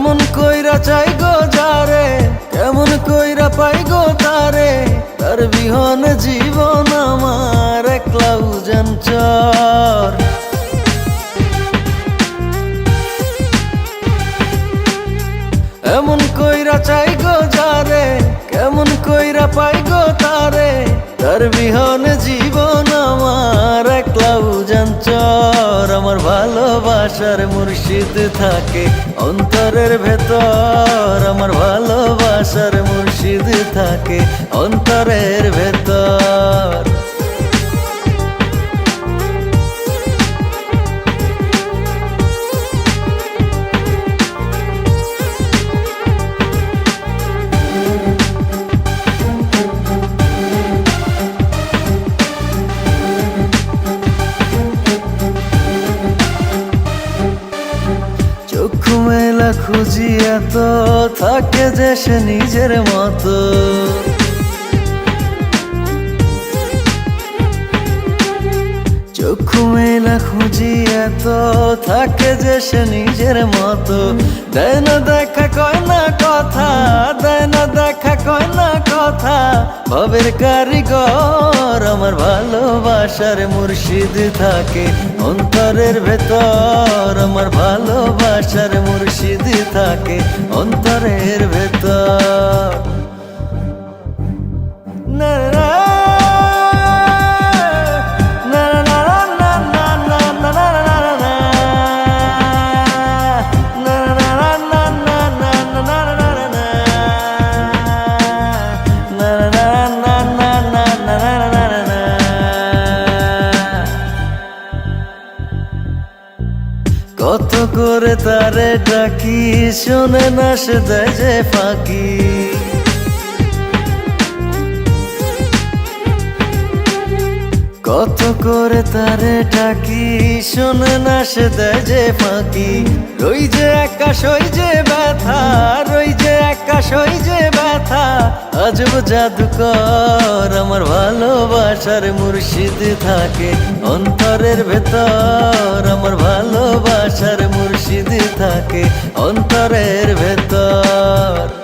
কেমন কইরা চাই গো যারে? কেমন কইরা পাই গো তারে? তার বিহন জীবন আমার একলা উজান চর। এমন কইরা চাই গো যারে? কেমন কইরা পাই গো তারে? তার বিহন জীবন ভালোবাসার মুর্শিদ থাকে। অন্তরের ভেতর আমার ভালোবাসার মুর্শিদ থাকে। অন্তরের ভেতর খুঁজি এত থাকে যে সে নিজের মতো। চক্ষু মেলা খুঁজি এত থাকে যে সে নিজের মতো। দেয় না দেখা কয় না ভবের কারিগর আমার ভালোবাসার মুর্শিদ থাকে। অন্তরের ভেতর আমার ভালোবাসার মুর্শিদ থাকে। অন্তরের ভেতর। কত করে তারে ডাকি, শোনে না সে দেয় যে ফাঁকি। কত করে তারে ডাকি, শোনে না সে দেয় যে ফাঁকি। রই যে একা সই যে ব্যথা, রই যে একা সই যে আজব জাদুকর আমার ভালোবাসার মুর্শিদ থাকে। অন্তরের ভেতর আমার ভালোবাসার মুর্শিদ থাকে। অন্তরের ভেতর।